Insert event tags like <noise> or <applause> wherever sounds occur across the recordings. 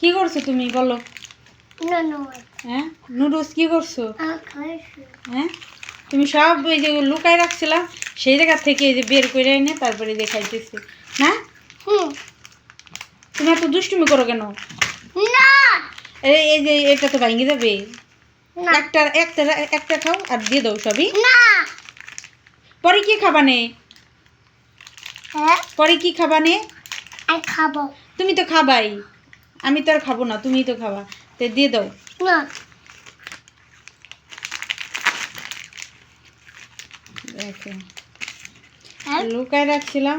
কি করছ তুমি বলো. হ্যাঁ? নুডলস কি করছ? হ্যাঁ? তুমি সব ওই যে লুকায় রাখছিলাম সেই জায়গা থেকে এই যে বের করে এনে তারপরে যে খাইতেছি। না. তুমি এত দুষ্টুমি করো কেন. এই যে এটা তো ভাঙে যাবে। একটা একটা একটা খাও আর দিয়ে দাও সবই। পরে কি খাবা নে হ্যাঁ? পরে কি খাবা নে খাব। তুমি তো খাবাই। আমি তো আর খাব না তুমি তো খাবা। তো দিয়ে দাও। না। দেখো। হ্যাঁ? লুকায় রাখছিলাম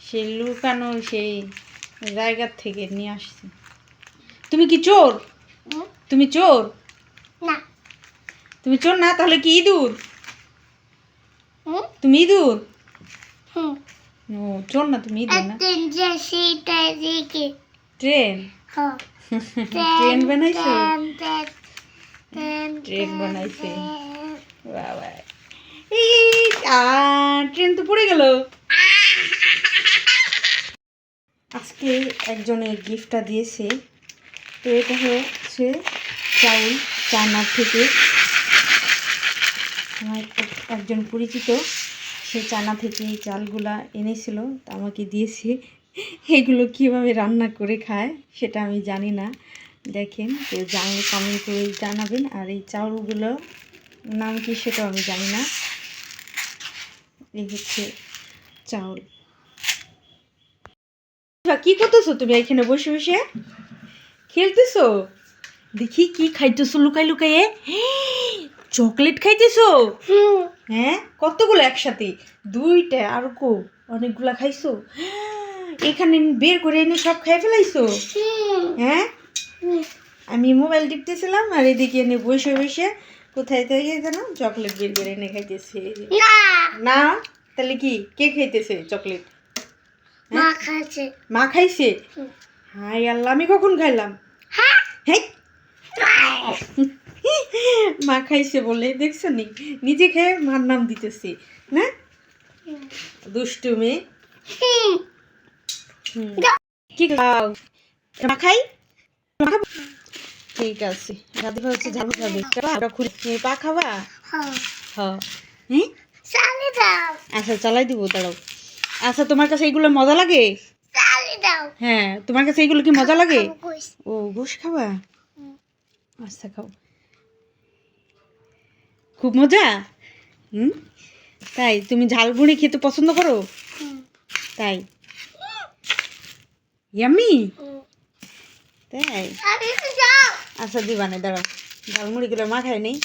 সেই লুকানো সেই জায়গার থেকে নিয়ে আসছি। তুমি কি চোর? তুমি চোর? না। তুমি চোর না তাহলে কি ইঁদুর? তুমি ইঁদুর? হুম। ও চোর না তুমি না। ট্রেন? <laughs> ট্রেন বানাইছো? ট্রেন বানাইছে। বাবা এই ট্রেন তো পড়ে গেল। আজকে একজনে গিফটটা দিয়েছে। তো এটা হচ্ছে চাউল চায়নার থেকে। আমার একজন পরিচিত। সে চায়না থেকে এই চালগুলা এনেছিল, তা আমাকে দিয়েছে। এগুলো কীভাবে রান্না করে খায় সেটা আমি জানি না। দেখেন, কেউ জানলে কমেন্ট করে জানাবেন, আর এই চাউলগুলো নাম কি সেটাও আমি জানি না। এই হচ্ছে চাউল। কি করতেছো তুমি এখানে বসে বসে? খেলতেছো? দেখি কি খাইতেছো লুকাই লুকাইয়ে <gasps> চকলেট খাইতেছো? হ্যাঁ? কতগুলো একসাথে? দুইটা আর কো? অনেকগুলা খাইছো? এখানে বের করে এনে সব খাই ফেলাইছো? হ্যাঁ? আমি মোবাইল টিপতেছিলাম আর এদিকে এনে বসে বসে কোথায় থেকে যেন চকলেট বের করে এনে খাইতেছে। না। তাহলে কি? কে খাইতেছে চকলেট? মা খাচ্ছে মা খাইছে? হাই আল্লাহ আমি কখন খাইলাম? হ্যাঁ? হ্যাঁ মা খাইছে বলে দেখছ নি? নিজে খেয়ে মার নাম দিতেছি না? দুষ্টু মেয়ে। কি খাও? মা খাই? ঠিক আছে দাদি হচ্ছে ঝাল খাবে। ওটা খুলে তুমি পা খাবা? হ্যাঁ আচ্ছা চালাই দিব দাঁড়াও। আচ্ছা তোমার কাছে এইগুলো মজা লাগে? হ্যাঁ তোমার কাছে এইগুলো কি মজা লাগে? ও গোশ খাবা? আচ্ছা খাও। খুব মজা? হুম? তাই তুমি ঝাল বুড়ি খেতে পছন্দ করো? তাই। ইয়ামি তাই। আচ্ছা দিবানে দাঁড়াও। ঝালমুড়িগুলো মা খায় নেই।